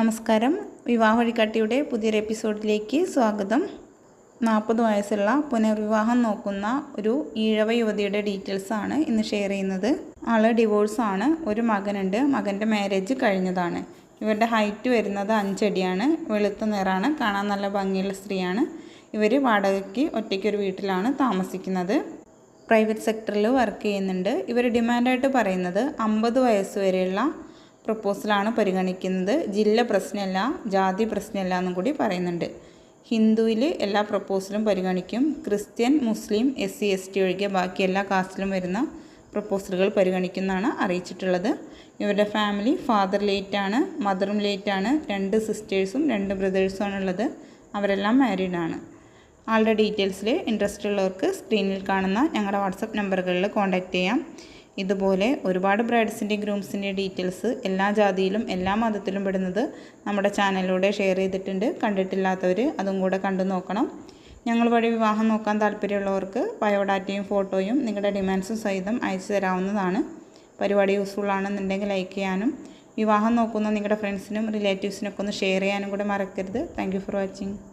നമസ്കാരം. വിവാഹ വഴികാട്ടിയുടെ പുതിയൊരു എപ്പിസോഡിലേക്ക് സ്വാഗതം. നാൽപ്പത് വയസ്സുള്ള പുനർവിവാഹം നോക്കുന്ന ഒരു ഈഴവ യുവതിയുടെ ഡീറ്റെയിൽസ് ആണ് ഇന്ന് ഷെയർ ചെയ്യുന്നത്. ആൾ ഡിവോഴ്സാണ് ഒരു മകനുണ്ട്. മകന്റെ മാരേജ് കഴിഞ്ഞതാണ്. ഇവരുടെ ഹൈറ്റ് വരുന്നത് അഞ്ചടിയാണ്. വെളുത്ത നിറമാണ് കാണാൻ നല്ല ഭംഗിയുള്ള സ്ത്രീയാണ്. ഇവർ വാടകയ്ക്ക് ഒറ്റയ്ക്കൊരു വീട്ടിലാണ് താമസിക്കുന്നത്. പ്രൈവറ്റ് സെക്ടറിൽ വർക്ക് ചെയ്യുന്നുണ്ട്. ഇവർ ഡിമാൻഡായിട്ട് പറയുന്നത് അമ്പത് വയസ്സ് വരെയുള്ള പ്രപ്പോസലാണ് പരിഗണിക്കുന്നത്. ജില്ല പ്രശ്നമല്ല ജാതി പ്രശ്നമല്ല എന്നും കൂടി പറയുന്നുണ്ട്. ഹിന്ദുവിൽ എല്ലാ പ്രപ്പോസലും പരിഗണിക്കും. Christian Muslim S C S T ഒഴികെ ബാക്കി എല്ലാ കാസ്റ്റിലും വരുന്ന പ്രപ്പോസലുകൾ പരിഗണിക്കുന്നതാണ് അറിയിച്ചിട്ടുള്ളത്. ഇവരുടെ ഫാമിലി ഫാദർ ലേറ്റാണ് മദറും ലേറ്റാണ് രണ്ട് സിസ്റ്റേഴ്സും രണ്ട് ബ്രദേഴ്സും ഉള്ളത് അവരെല്ലാം മാരീഡാണ് ആളുടെ ഡീറ്റെയിൽസിൽ ഇൻട്രസ്റ്റ് ഉള്ളവർക്ക് സ്ക്രീനിൽ കാണുന്ന ഞങ്ങളുടെ വാട്സപ്പ് നമ്പറുകളിൽ കോൺടാക്റ്റ് ചെയ്യാം. ഇതുപോലെ ഒരുപാട് ബ്രൈഡ്സിന്റെയും ഗ്രൂംസിന്റെയും ഡീറ്റെയിൽസ് എല്ലാ ജാതിയിലും എല്ലാ മതത്തിലും പെടുന്നത് നമ്മുടെ ചാനലിലൂടെ ഷെയർ ചെയ്തിട്ടുണ്ട്. കണ്ടിട്ടില്ലാത്തവർ അതും കൂടെ കണ്ടു നോക്കണം. ഞങ്ങൾ വഴി വിവാഹം നോക്കാൻ താല്പര്യമുള്ളവർക്ക് ബയോഡാറ്റയും ഫോട്ടോയും നിങ്ങളുടെ ഡിമാൻഡ്സും സഹിതം അയച്ചു തരാവുന്നതാണ്. പരിപാടി യൂസ്ഫുൾ ആണെന്നുണ്ടെങ്കിൽ ലൈക്ക് ചെയ്യാനും വിവാഹം നോക്കുന്ന നിങ്ങളുടെ ഫ്രണ്ട്സിനും റിലേറ്റീവ്സിനൊക്കെ ഒന്ന് ഷെയർ ചെയ്യാനും കൂടെ മറക്കരുത്. Thank for watching